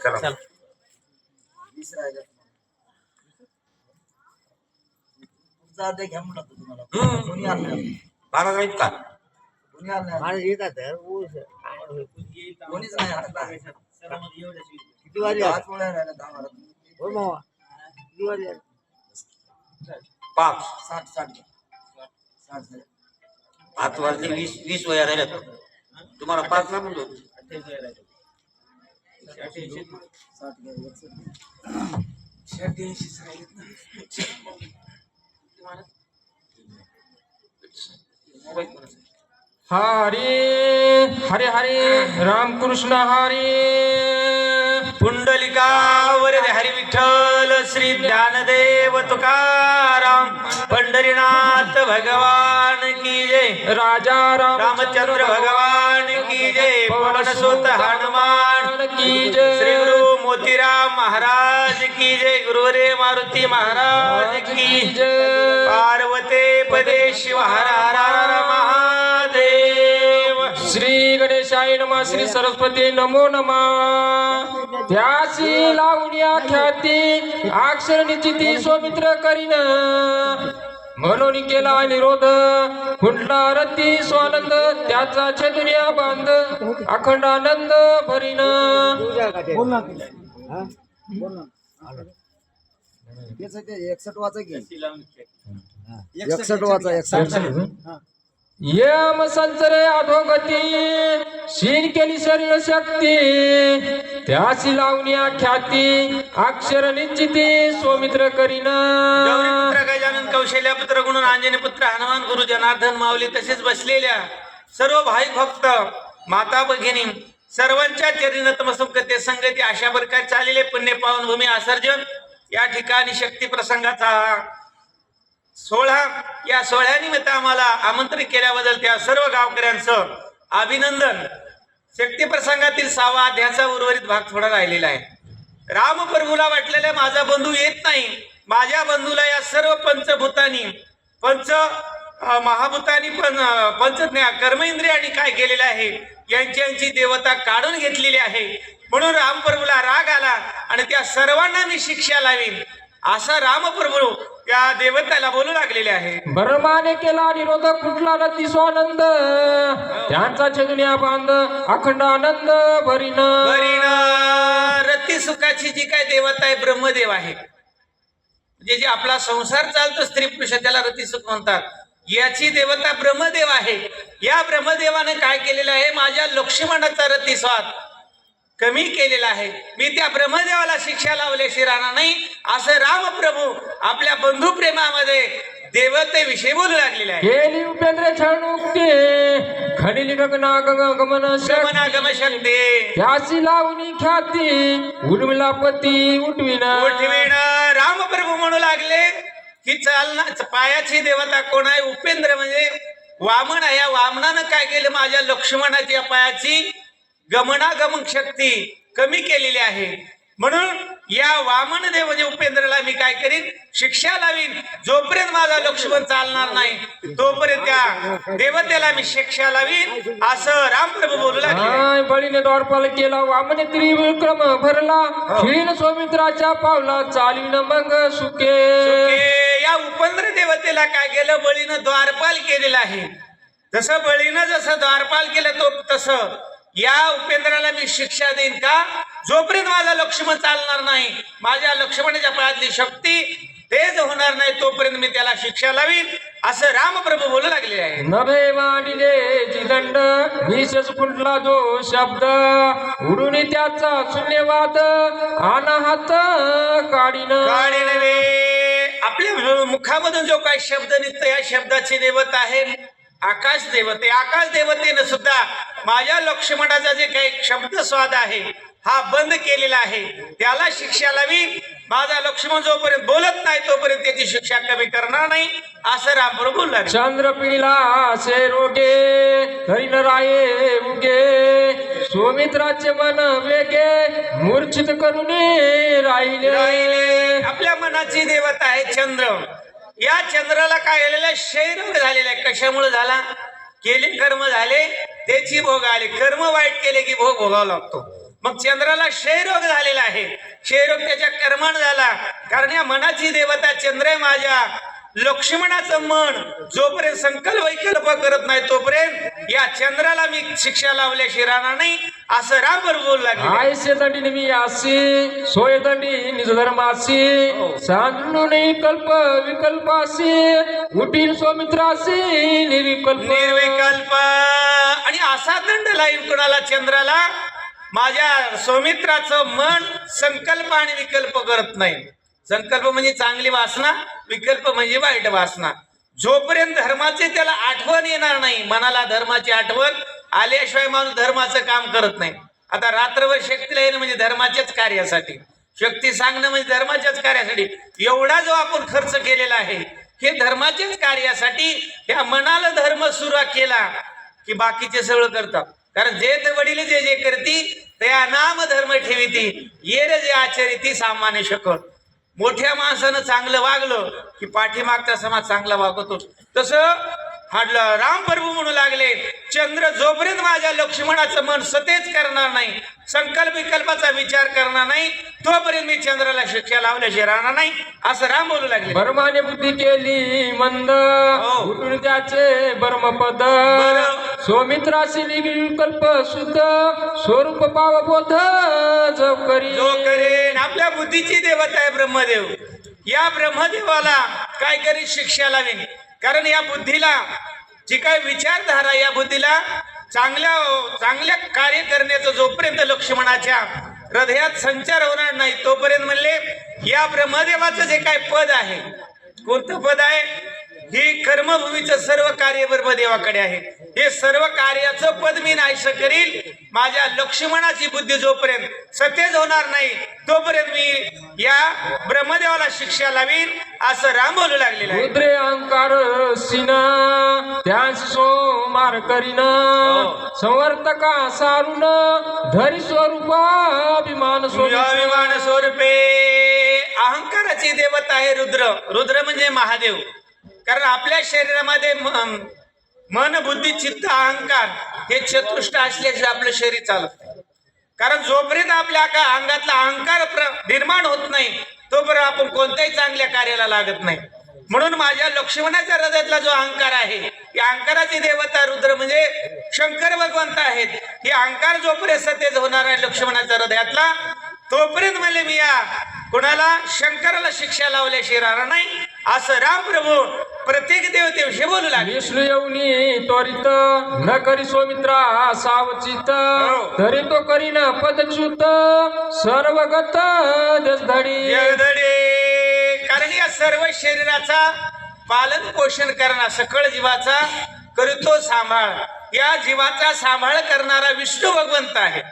चला. राहिल्या महाराज आहेत का किती राहिल्या बारा हो किती पाच. साठ साठ. साठ. पाच वाजले वीस वीस वया राहिल्यात. तुम्हाला पाच ना म्हणतो साठ हरे हरे हरे रामकृष्ण हरे पुंडलिका. विठ्ठल श्री ज्ञानदेव तुकाराम पंढरीनाथ भगवान की जय. राजा राम रामचंद्र भगवान की जय. पवन सुत हनुमान की श्री जय. गुरु मोतीराम महाराज की जय. गुरुवरे मारुती महाराज की जय. पार्वते पदे शिव हर हर हर महादेव श्री गणेशाय नमः श्री सरस्वती नमो नमः. त्यासी लावण्या ख्याती अक्षर निश्चिती सोमित्र करीन. म्हणून केला निरोध कुंडला रती स्वानंद त्याचा छेदुनिया बांध अखंड आनंद भरीन. एकसठ वाचा घे एकसठ वाचा एकसठ. यम संचरे अधोगती शीन केली शरीर शक्ती त्याशी लावण्या ख्याती अक्षर निश्चिती सोमित्र करीन. पुत्र गजानन कौशल्या पुत्र गुणून अंजनी पुत्र हनुमान गुरु जनार्दन माऊली तसेच बसलेल्या सर्व भाई भक्त माता भगिनी सर्वांच्या चरणी नतमस्तक ते संगती अशा प्रकारे चाललेले पुण्य पावन भूमी आसर्जन या ठिकाणी शक्ती प्रसंगाचा सोहळा या सोहळ्यानिमित्त आम्हाला आमंत्रित केल्याबद्दल त्या सर्व गावकऱ्यांचं अभिनंदन. शक्तीप्रसंगातील सहावा अध्यायाचा उर्वरित भाग थोडा राहिलेला आहे. रामप्रभूला वाटलेला माझा बंधू येत नाही. माझ्या बंधूला या सर्व पंचभूतांनी पंच महाभूतांनी पण पंच ज्ञा- कर्मेंद्रियांनी काय केलेलं आहे यांची यांची देवता काढून घेतलेली आहे. म्हणून रामप्रभूला राग आला आणि त्या सर्वांना मी शिक्षा लावीन. असा रामप्रभू त्या देवताला बोलू लागलेले आहे. बर्माने केला निरोध कुठला रती स्वानंद? त्यांचा छेदुनिया बांध अखंड आनंद भरीन. बरीनं रती सुखाची जी काय देवता आहे ब्रह्मदेव आहे. म्हणजे जे आपला संसार चालतो स्त्री पुरुष त्याला रतिसुख म्हणतात. याची देवता ब्रह्मदेव आहे. या ब्रह्मदेवाने काय केलेलं आहे? माझ्या लक्ष्मणाचा रतिस्वाद कमी केलेला आहे. मी त्या ब्रह्मदेवाला शिक्षा लावल्याशी राहणार नाही. असं रामप्रभू आपल्या बंधू प्रेमामध्ये देवतेविषयी बोलू लागलेले आहे केली उपेंद्र छान उक्ती. खनिली गगना गमन. गमनागम शक्ती. लावणी ख्याती. उर्मिला पती उठविन. उठविण रामप्रभू म्हणू लागले की चालना पायाची देवता कोण आहे? उपेंद्र म्हणजे वामन आहे. या वामनानं काय केलं? माझ्या लक्ष्मणाची या पायाची गमनागमन शक्ती कमी केलेली आहे. म्हणून या वामन देव म्हणजे उपेंद्रला मी काय करीन? शिक्षा लावीन. जोपर्यंत माझा लक्ष्मण चालणार नाही तोपर्यंत त्या देवतेला मी शिक्षा लावीन. असं रामप्रभू बोलू लागले. बळीने द्वारपाल केला वामने त्रिविक्रम भरला. खिळीन सौमित्राच्या पावला चालविन मग सुके. सुके. या उपंद्र देवतेला काय केलं? बळीनं द्वारपाल केलेलं आहे. जसं बळीनं जसं द्वारपाल केलं तो तसं. या उपेंद्राला मी शिक्षा देईन का? जोपर्यंत माझा लक्ष्मण चालणार नाही माझ्या लक्ष्मणाच्या पायातली शक्ती तेज होणार नाही तोपर्यंत मी त्याला शिक्षा लावीन. असं रामप्रभू बोलू लागले आहे नभे मांडिले जिदंड विशेष कुंडला जो शब्द. उडून त्याचा शून्यवाद अनाहत काढीन. काळे नव्हे आपल्या मुखामधून जो काही शब्द निघतो या शब्दाची देवता आहे आकाश देवते आकाश देवतेनं सुद्धा माझ्या लक्ष्मणाचा जे काही शब्द स्वाद आहे हा बंद केलेला आहे. त्याला शिक्षा लावी. माझा लक्ष्मण जोपर्यंत बोलत नाही तोपर्यंत त्याची शिक्षा कमी करणार नाही. असं रामप्रभू बोलू लागले. चंद्र पिळला से रोगे हरिण राये उगे. सुमित्राचे मन वेगे मूर्छित करून राहिले. राहिले. आपल्या मनाची देवता आहे चंद्र. या चंद्राला काय झालेलं आहे? क्षयरोग झालेला आहे. कशामुळे झाला? केले कर्म झाले त्याची भोग आले. कर्म वाईट केले की भोग भोगावा लागतो. मग चंद्राला क्षयरोग झालेला आहे. क्षयरोग त्याच्या कर्माण झाला. कारण या मनाची देवता चंद्र आहे माझ्या. लक्ष्मणाचं मन जोपर्यंत संकल्प वैकल्प करत नाही तोपर्यंत या चंद्राला मी शिक्षा लावल्याशिवाय राहणार नाही असं राम बरोबर बोलू लागले. आयसे दंडी निमी आसी सोय दंडी निज धर्मासी सांडू नाही कल्प विकल्पासी उठील सौमित्रासी निर्विकल्प. निर्विकल्प. आणि असा दंड लाईन कुणाला? चंद्राला? माझ्या सौमित्राचं मन संकल्प आणि विकल्प करत नाही. संकल्प म्हणजे चांगली वासना विकल्प म्हणजे वाईट वासना. जोपर्यंत धर्माचे त्याला आठवण येणार नाही मनाला धर्माची आठवण आल्याशिवाय माणूस धर्माचं काम करत नाही. आता रात्रभर शक्तीला येणं म्हणजे धर्माच्याच कार्यासाठी. शक्ती सांगणं म्हणजे धर्माच्याच कार्यासाठी. एवढा जो आपण खर्च केलेला आहे हे धर्माच्याच कार्यासाठी या मनाला धर्म सुरा केला की बाकीचे सगळं करतात. कारण जे ते वडील जे जे करती त्या नाम धर्म ठेविती. ये रे जे आचरिती सामान्य शकत. मोठ्या माणसानं चांगलं वागलं की पाठीमागचा समाज चांगला वागतो. तसं राम प्रभू म्हणू लागले. चंद्र जोपर्यंत माझ्या लक्ष्मणाचं मन सतेज करणार नाही संकल्प विकल्पाचा विचार करणार नाही तोपर्यंत मी चंद्राला शिक्षा लावल्याशिवाय राहणार नाही असं राम बोलू लागले. बर्माने बुद्धी केली मंद हो. उठून त्याचे बर्मपद. बरं. सौमित्रासी विकल्प शुद्ध स्वरूप पाव बोध जप करी. जो करेन. आपल्या बुद्धीची देवता आहे ब्रह्मदेव. या ब्रह्मदेवाला काय करी शिक्षा लावेन. कारण या बुद्धीला जी काय विचारधारा या बुद्धीला चांगल्या चांगल्या कार्य करण्याचं जोपर्यंत लक्ष्मणाच्या हृदयात संचार होणार नाही तोपर्यंत म्हणले या ब्रह्मदेवाचं जे काय पद आहे कोणतं पद आहे? ही कर्मभूमीचं सर्व कार्य ब्रह्मदेवाकडे आहे. हे सर्व कार्याचं पद मी नाहीस करील माझ्या लक्ष्मणाची बुद्धी जोपर्यंत सतेज होणार नाही तोपर्यंत मी या ब्रह्मदेवाला शिक्षा लावीन असं राम बोलू लागलेलं आहे. रुद्रे अहंकार सिन त्यांस सोमार करीन हो. संवर्तका सारुन धरी स्वरूप अभिमान अभिमान स्वरूपे अहंकाराची देवता आहे रुद्र. रुद्र म्हणजे महादेव. कारण आपल्या शरीरामध्ये मन बुद्धी चित्त अहंकार हे चतुष्ट असल्याशिवाय आपलं शरीर चालत नाही. कारण जोपर्यंत आपल्या का अंगातला अहंकार प्र- निर्माण होत नाही तोपर्यंत आपण कोणत्याही चांगल्या कार्याला लागत नाही. म्हणून माझ्या लक्ष्मणाच्या हृदयातला जो अहंकार आहे या अहंकाराची देवता रुद्र म्हणजे शंकर भगवंत आहेत. हे अहंकार जोपर्यंत सतेज होणार आहे लक्ष्मणाच्या हृदयातला तोपर्यंत म्हणजे मी या कुणाला शंकराला शिक्षा लावल्याशिवाय राहणार नाही. असं राम प्रभू प्रत्येक देवतेविषयी बोलू लागले. विष्णू येऊनी त्वरित न करी सौमित्रा सावचित. हो. तरी तो करीन पदच्युत. सर्वगत जगदडे कारण या सर्व शरीराचा पालन पोषण करणार सकळ जीवाचा करीतो सांभाळ. या जीवाचा सांभाळ करणारा विष्णू भगवंत आहे.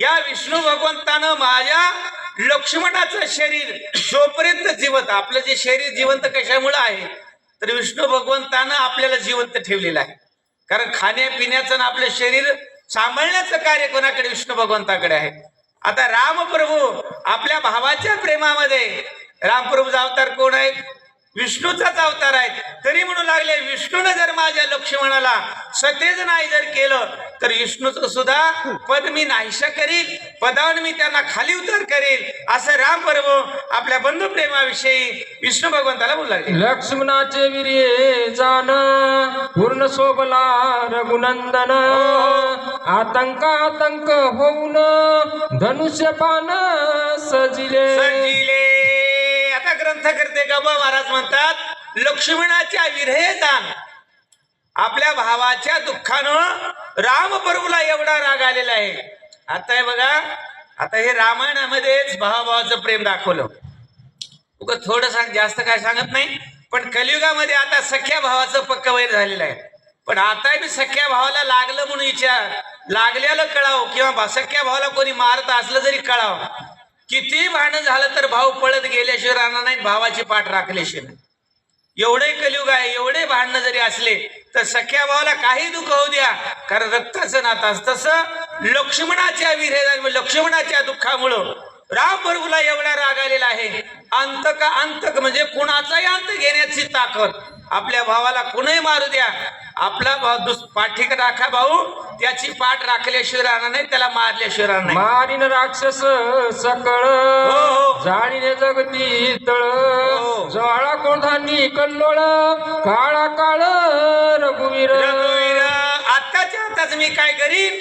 या विष्णू भगवंतानं माझ्या लक्ष्मणाचं शरीर जोपर्यंत जिवंत आपलं जे शरीर जिवंत कशामुळे आहे तर विष्णू भगवंतानं आपल्याला जिवंत ठेवलेलं आहे. कारण खाण्यापिण्याचं आणि आपलं शरीर सांभाळण्याचं कार्य कोणाकडे? विष्णू भगवंताकडे आहे. आता रामप्रभू आपल्या भावाच्या प्रेमामध्ये रामप्रभूचा अवतार कोण आहे विष्णूचाच अवतार आहे तरी म्हणू लागले विष्णूने जर माझ्या लक्ष्मणाला सतेज नाही जर केलं तर विष्णूचं सुद्धा पद मी नाहीश करील. पदावर मी त्यांना खाली उतर करेल. असं राम प्रभू आपल्या बंधू प्रेमाविषयी विष्णू भगवंताला बोलू लागले. लक्ष्मणाचे वीर्ये जान पूर्ण शोभला रघुनंदन. आतंक आतंक होऊन धनुष्य पान सजिले. सजिले. करते गबा महाराज म्हणतात? लक्ष्मणाच्या विरहे जाण आपल्या भावाच्या दुःखानं रामप्रभूला एवढा राग आलेला आहे. आता हे बघा आता हे रामायणामध्येच भावाभावाचं प्रेम दाखवलं. तुका थोडं सांग जास्त काय सांगत नाही पण कलियुगामध्ये आता सख्या भावाचं पक्क वैर झालेलं आहे. पण आता मी सख्या भावाला लागलं म्हणून विचार लागल्याला कळावं किंवा सख्या भावाला कोणी मारत असलं जरी कळावं किती भांडण झालं तर भाऊ पळत गेल्याशिवाय राहणार नाही भावाची पाठ राखल्याशिवाय. नाही. एवढे कलियुग आहे एवढे भांडणं जरी असले तर सख्या भावाला काही दुःख होऊ द्या. कारण रक्ताचं नातं तसं लक्ष्मणाच्या विरेदा लक्ष्मणाच्या दुःखामुळं राम प्रभूला एवढा राग आलेला आहे. अंतक अंतक म्हणजे कुणाचाही अंत घेण्याची ताकद आपल्या भावाला कुणही मारू द्या. आपला पाठीक राखा भाऊ. त्याची पाठ राखल्याशिवाय राहणार नाही त्याला मारल्याशिवाय राहणार नाही. मारिन राक्षस सकळ हो. जाळीने जगती तळ. हो. ज्वाळा कोणधानी कल्लोळ काळा काळ रघुवीर. रघुवीर आत्ताच्या आताच मी काय करीन?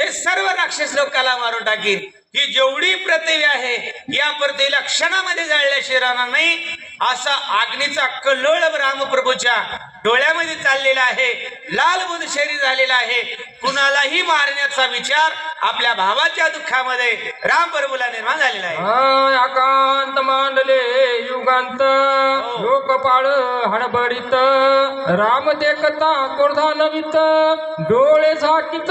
हे सर्व राक्षस लोकाला मारून टाकीन. ही जेवढी पृथ्वी आहे या पृथ्वीला क्षणामध्ये जाळल्याशिवाय राहणार नाही असा आग्नीचा कल्लोळ रामप्रभूच्या डोळ्यामध्ये चाललेला आहे लाल बुध शरीर झालेला आहे. कुणालाही मारण्याचा विचार आपल्या भावाच्या दुःखामध्ये रामप्रभूला निर्माण झालेला आहे. आकांत मांडले युगांत लोकपाळ हडबडीत राम देखता कोरधा नवित डोळे झाकीत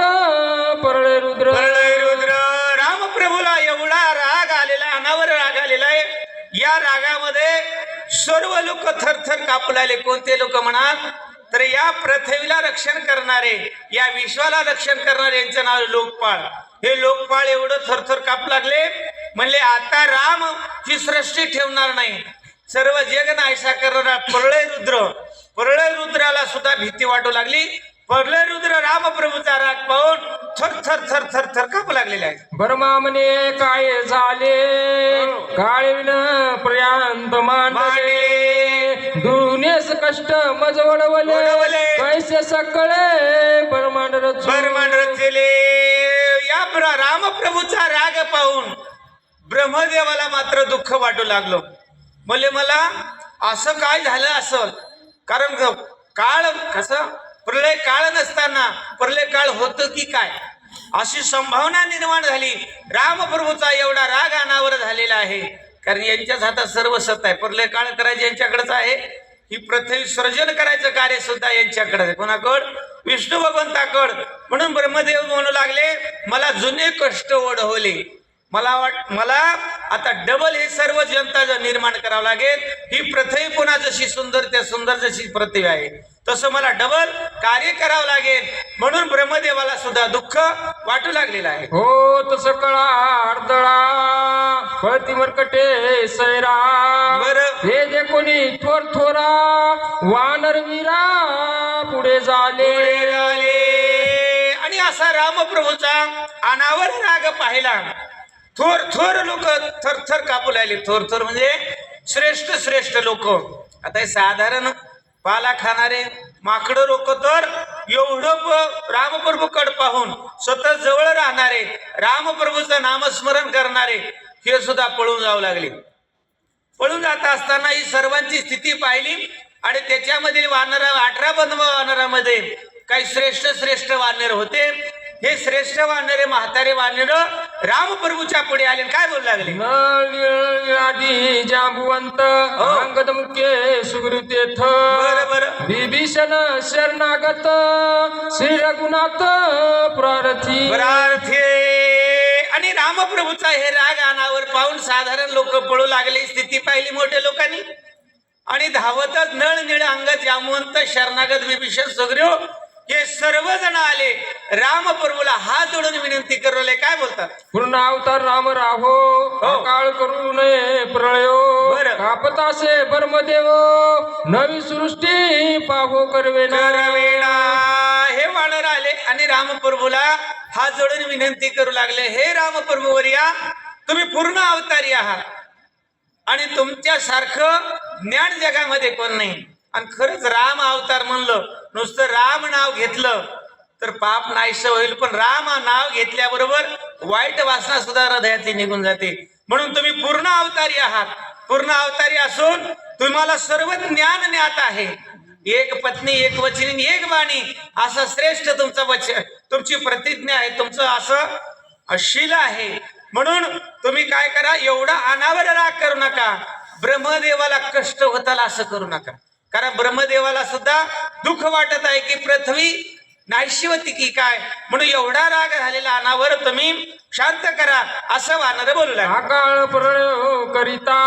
परळे रुद्र प्रलय रुद्र रामप्रभूला एवढा राग आलेला अनावर राग आलेला आहे या रागामध्ये सर्व लोक थरथर कापू लागले कोणते लोक म्हणाल? तर या पृथ्वीला रक्षण करणारे या विश्वाला रक्षण करणारे यांचं नाव लोकपाळ. हे लोकपाळ एवढं थरथर कापू लागले. म्हणले आता राम ही सृष्टी ठेवणार नाही. सर्व जग नायसा करणारा परळय रुद्र परळय रुद्राला सुद्धा भीती वाटू लागली. प्रलय रुद्र रामप्रभूचा राग पाहून थर थर थर थर थर कापू लागलेले आहे. बर्मा म्हणे काय झाले? काळविन पर्यंत मांडले. दुनेस कष्ट मज वळवले वळवले. कैसे सकळे? परमांड रचू. बरमान रचले. या प्र- रामप्रभूचा राग पाहून ब्रह्मदेवाला मात्र दुःख वाटू लागलो. म्हणजे मला असं काय झालं असं? कारण काळ कसं? प्रलय काळ नसताना प्रलय काळ होतं की काय? अशी संभावना निर्माण झाली. रामप्रभूचा एवढा राग अनावर झालेला आहे. कारण यांच्याच हातात सर्व सत्ता आहे. प्रलय काळ करायचे यांच्याकडेच आहे. ही पृथ्वी सर्जन करायचं कार्य सुद्धा यांच्याकडे आहे. कोणाकड? विष्णू भगवंताकड. म्हणून ब्रह्मदेव म्हणू लागले मला जुने कष्ट ओढवले. मला वाट मला आता डबल हे सर्व जनता निर्माण करावं लागेल ही पृथ्वी पुन्हा जशी सुंदर त्या सुंदर जशी पृथ्वी आहे. तसं मला डबल कार्य करावं लागेल म्हणून ब्रह्मदेवाला सुद्धा दुःख वाटू लागलेलं आहे. हो तस कळा अर्दळा पळती मरकटे सैरा. बरं. हे जे कोणी थोर थोरा वानर वीरा पुढे झाले. आणि असा रामप्रभूचा अनावर राग पाहिला. थोर थोर लोक थर थर कापू लागले. थोर थोर म्हणजे श्रेष्ठ श्रेष्ठ लोक. आता हे साधारण पाला खाणारे माकडं लोक तर एवढं प- रामप्रभूकड पाहून स्वतः जवळ राहणारे रामप्रभूचं नामस्मरण करणारे हे सुद्धा पळून जाऊ लागले. पळून जात असताना ही सर्वांची स्थिती पाहिली आणि त्याच्यामधील वानरा अठरा बंद वानरामध्ये काही श्रेष्ठ श्रेष्ठ वानर होते. हे श्रेष्ठ वानरे म्हातारे वानर. रामप्रभूच्या पुढे आले काय बोलू लागले? आधी जांबुवंत अंगद मुख्य सुग्रुतेथ बरं, बरं. विभीषण शरणागत श्री रघुनाथ प्रारथी. परार्थे. आणि रामप्रभूचा हे राग अनावर पाहून साधारण लोक पळू लागले स्थिती पाहिली मोठ्या लोकांनी. आणि धावतच नळ निळ अंग जामवंत शरणागत विभीषण सुग्रीव हे सर्वजण आले. रामप्रभूला हात जोडून विनंती करवले काय बोलतात? पूर्ण अवतार राम राहो काळ करू नये प्रळयो बरं. कापतासे ब्रह्मदेव नवी सृष्टी पाहो करवे हे वानर आले आणि रामप्रभूला हात जोडून विनंती करू लागले हे रामप्रभूवर या तुम्ही पूर्ण अवतारी आहात आणि तुमच्या सारखं ज्ञान जगामध्ये कोण नाही. आणि खरंच राम अवतार म्हणलं नुसतं राम नाव घेतलं तर पाप नाहीस होईल पण राम हा नाव घेतल्याबरोबर वाईट वासना सुद्धा हृदयातली निघून जाते. म्हणून तुम्ही पूर्ण अवतारी आहात. पूर्ण अवतारी असून तुम्हाला सर्व ज्ञान ज्ञात आहे. एक पत्नी एक वचनी एक वाणी असं श्रेष्ठ तुमचं वचन तुमची प्रतिज्ञा आहे तुमचं असं अशील आहे. म्हणून तुम्ही काय करा एवढा अनावर राग करू नका. ब्रह्मदेवाला कष्ट होताला असं करू नका. कारण ब्रह्मदेवाला सुद्धा दुःख वाटत आहे की पृथ्वी नाशिवती की काय? म्हणून एवढा राग झालेला अनावर तुम्ही शांत करा असं वानर बोलू लागले आकाळ प्रळयो करिता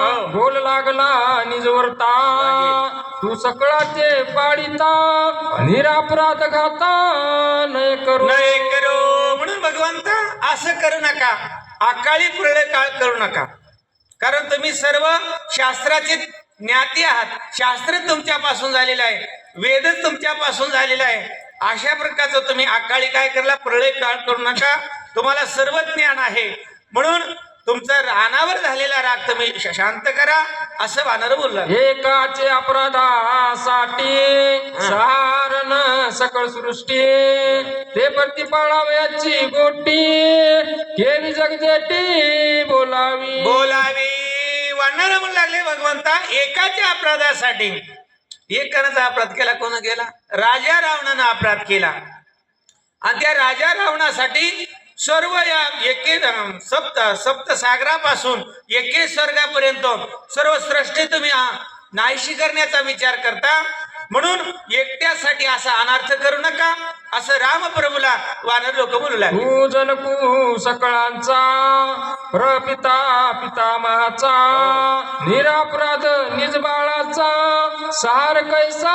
हो. बोल लागला निजवरता. तू सकळाचे पाडिता निरापराध घाता नय करू. नाही करो. म्हणून भगवंत असं करू नका. अकाळी प्रलय काळ करू नका. कारण तुम्ही सर्व शास्त्राचे ज्ञाती आहात. शास्त्र तुमच्यापासून झालेलं आहे. वेदच तुमच्यापासून झालेला आहे. अशा प्रकारचं तुम्ही अकाळी काय करला प्रलय काळ करू नका. तुम्हाला सर्व ज्ञान आहे. म्हणून तुमचा रानावर झालेला राग तुम्ही शांत करा. असं वानर बोलला. एकाचे अपराधासाठी सहारण सकळ सृष्टी. ते प्रतिपाळावयाची गोटी. केली जगजेटी बोलावी. बोलावी. वानर म्हणू लागले भगवंता. एकाच्या अपराधासाठी. एक अपराध केला कोण केला? राजा रावणानं अपराध केला. आणि त्या राजा रावणासाठी सर्व या एके सप्त सप्त सागरापासून एके स्वर्गापर्यंत सर्व सृष्टी तुम्ही नाहीशी करण्याचा विचार करता. म्हणून एकट्यासाठी असा अनर्थ करू नका. असं रामप्रभूला वानर लोक बोलू लागले. तू जनकू सकळांचा प्रपिता पितामहाचा निरापराध निज बाळाचा सहार कैसा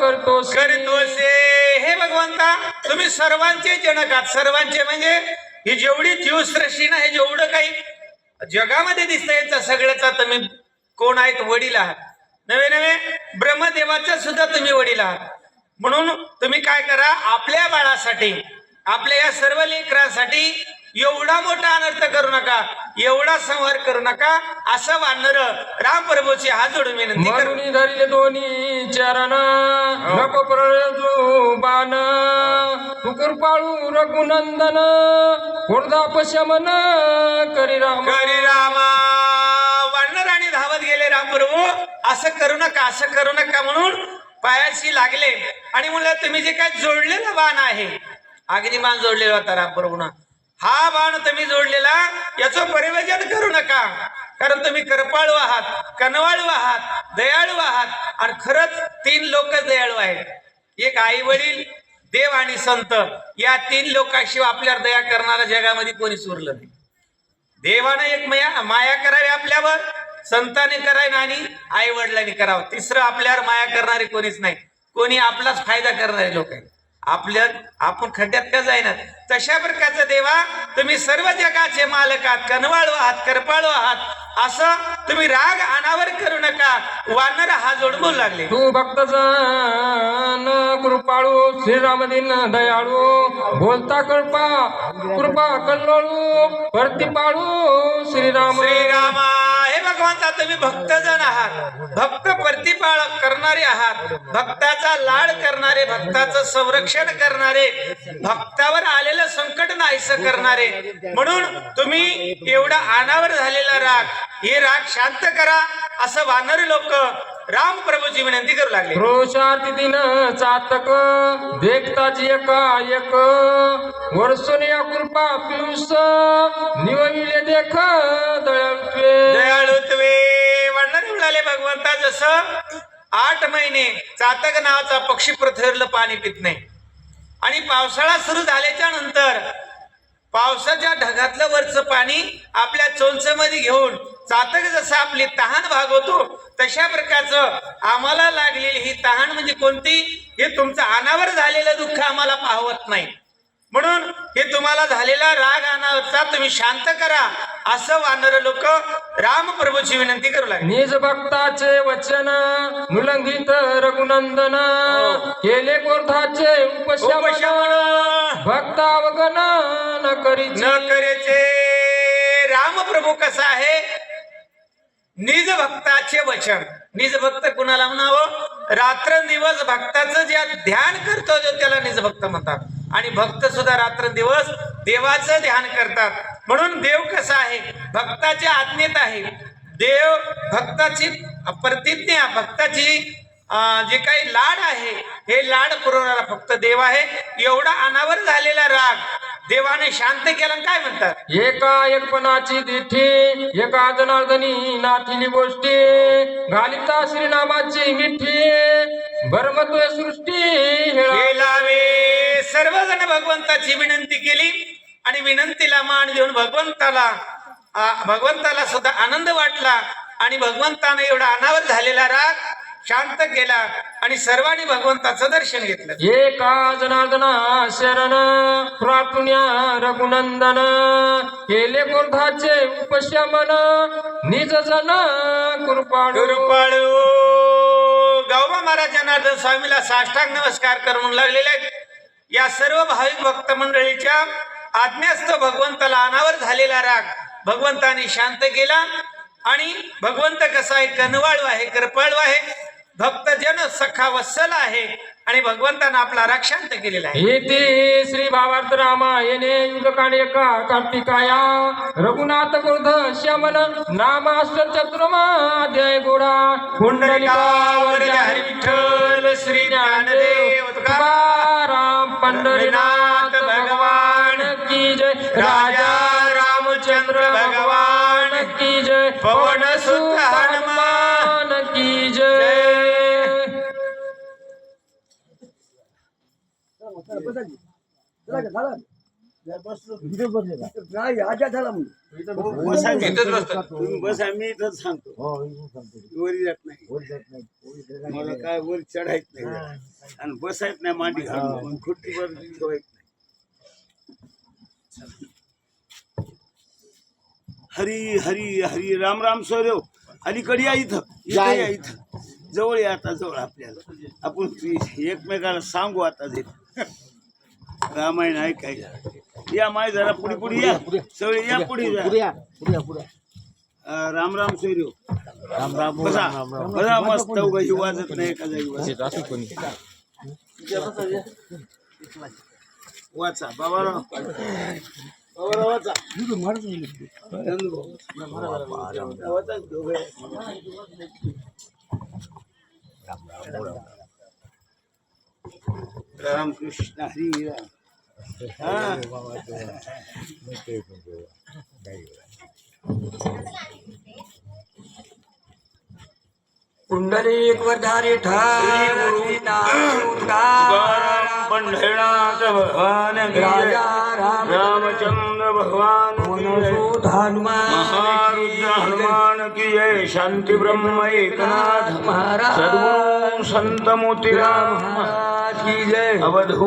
करतो करतोसे हे? भगवंता तुम्ही सर्वांचे जनक आहात. सर्वांचे म्हणजे ही जेवढी जीवसृष्टी ना हे जेवढं काही जगामध्ये दिसतंय याचं सगळ्याचा तुम्ही कोण आहेत? वडील आहात. नवे नवे ब्रह्मदेवाचा सुद्धा तुम्ही वडील आहात. म्हणून तुम्ही काय करा आपल्या बाळासाठी आपल्या या सर्व लेकरांसाठी एवढा मोठा अनर्थ करू नका एवढा संहार करू नका असं वानर रामप्रभूची हात जोडून विनंती करू. म्हणून धरले दोन्ही चरण नको प्रजू बाण. कृपाळू रघुनंदन कोणदापशमन करी राम. करी रामा. वानर आणि धावत गेले रामप्रभू. असं करू नका असं करू नका म्हणून पायाशी लागले. आणि म्हणलं तुम्ही जे काय जोडलेलं बाण आहे. अग्निबाण जोडलेला होता रामप्रभूना. हा बाण तुम्ही जोडलेला याचं परिवजन करू नका. कारण तुम्ही करपाळू आहात कनवाळू आहात दयाळू आहात. आणि खरंच तीन लोक दयाळू आहेत. एक आई वडील देव आणि संत. या तीन लोकांशिवाय आपल्यावर दया करणारा जगामध्ये कोणी सुरलं नाही. देवानं एक माया माया करावी आपल्यावर संतांनी करावी आणि आई वडिलांनी करावं. तिसरं आपल्यावर माया करणारे कोणीच नाही. कोणी आपलाच फायदा करणारे लोक आहेत. आपल्या आपण खड्ड्यात का जाईना? तशा प्रकारचं देवा तुम्ही सर्व जगाचे मालक आहात कनवाळू आहात करपाळू आहात. असं तुम्ही राग अनावर करू नका. वानर हा जोड बोलू लागले. तू भक्तजन कृपाळू श्रीरामदीन दयाळू. बोलता कृपा कृपा कल्लोळू प्रतिपाळू श्रीराम. श्रीरामा. भगवंता तुम्ही भक्तजन आहात. भक्त प्रतिपाळ करणारे आहात. भक्ताचा लाड करणारे भक्ताचं संरक्षण करणारे भक्तावर आलेलं संकट नाहीस करणारे. म्हणून तुम्ही एवढा अनावर झालेला राग हे राग शांत करा असं वानर लोक राम प्रभूची विनंती करू लागले. रोषार्थ दिन चातक देखताची एका एक. वर्षोन या कृपा पियुष निवडले देख. आठ महिने चातक नावाचा पक्षी पृथ्वीवरलं पाणी पित नाही. आणि पावसाळा सुरू झाल्याच्यानंतर पावसाच्या ढगातलं वरचं पाणी आपल्या चोंचमध्ये घेऊन चातक जसं आपली तहान भागवतो तशा प्रकारचं आम्हाला लागलेली ही तहान म्हणजे कोणती? हे तुमचं अनावर झालेलं दुःख आम्हाला पाहवत नाही. म्हणून हे तुम्हाला झालेला राग अनावरचा तुम्ही शांत करा. असं वानर लोक रामप्रभूची विनंती करू लागले. निज भक्ताचे वचन मुलंगित रघुनंदन केले गोर्धाचे उपशमन भक्तावगण न करीचे न करेचे. रामप्रभू कसा आहे? निज भक्ताचे वचन. निज भक्त कुणाला म्हणावं? रात्र दिवस भक्ताचं जे ध्यान करतो जो त्याला निज भक्त म्हणतात. आणि भक्त सुद्धा रात्र दिवस देवाचं ध्यान करतात. म्हणून देव कसा आहे? भक्ताच्या आज्ञेत आहे. देव भक्ताची प्रतिज्ञा भक्ताची जे काही लाड आहे हे लाड पुरवणारा फक्त देव आहे. एवढा अनावर झालेला राग देवाने शांत केला काय म्हणतात? एका एकपणाची दिठी एका जनार्दनी नाथिनी गोष्टी घालिता श्रीनामाची मिठी भरमत्व सृष्टी हे सर्वजण भगवंताची विनंती केली आणि विनंतीला मान देऊन भगवंताला भगवंताला सुद्धा आनंद वाटला आणि भगवंताने एवढा अनावर झालेला राग शांत केला आणि सर्वांनी भगवंताचं दर्शन घेतलं. एका जनार्दना शरण प्रार्थुन्या रघुनंदन केले क्रोधाचे उपशमन निज जन कृपाळू. कृपाळू. गावबा महाराज जनार्दन स्वामीला साष्टांग नमस्कार करून लागलेले आहेत. या सर्व भाविक भक्त मंडळीच्या आज्ञास्थ भगवंताला अनावर झालेला राग भगवंताने शांत केला आणि भगवंत कसा आहे? कनवाळू आहे कृपाळू आहे भक्त जन सखा वत्सल आहे आणि भगवंतानं आपला राग शांत केलेला आहे. येथे श्री भावार्थ रामायणे युगकाण्यका कार्तिकाया रघुनाथ क्रोध श्यामन नामाष्ट चतुर्माध्याय गोडा पुंडलिकावरले हरी विठ्ठल श्री ज्ञानदेव तुकाराम पंढरीनाथ भगवान की जय राजा रामचंद्र भगवान की जय पवन सुत हनुमान की जय नाही आजा झाला बसा. तुम्ही बसा सांगतो. हो इथून सांगतो. वर येत नाही. वर जात नाही वर जात नाही. मला काय वर चढायच नाही. आणि बसायच नाही मांडी घालून. खुर्चीवर ठेवायच नाही. हरी हरी हरी राम राम सोरेव अलीकडे या इथं. इथं या इथं. जवळ या आता जवळ आपल्याला. आपण एकमेकाला सांगू आता जे. रामायण ऐकायला या माय जरा पुढे पुढे या. सगळे या पुढे पुढे जा. राम राम सोयरेव राम राम बसा. राम राम बसा मस्त उगा ही वाजत नाही एका जागी बसा. वाचा बाबाराव बाबाराव वाचा. वाचा. रामकृष्ण हरी राम. वरधारी पंढरीनाथ भगवान राजा राम रामचंद्र भगवान. महारुद्र हनुमान की जय शांती ब्रह्म एकनाथ महाराज सद्गुरु संत मोतीराम महाराज की जय अवधू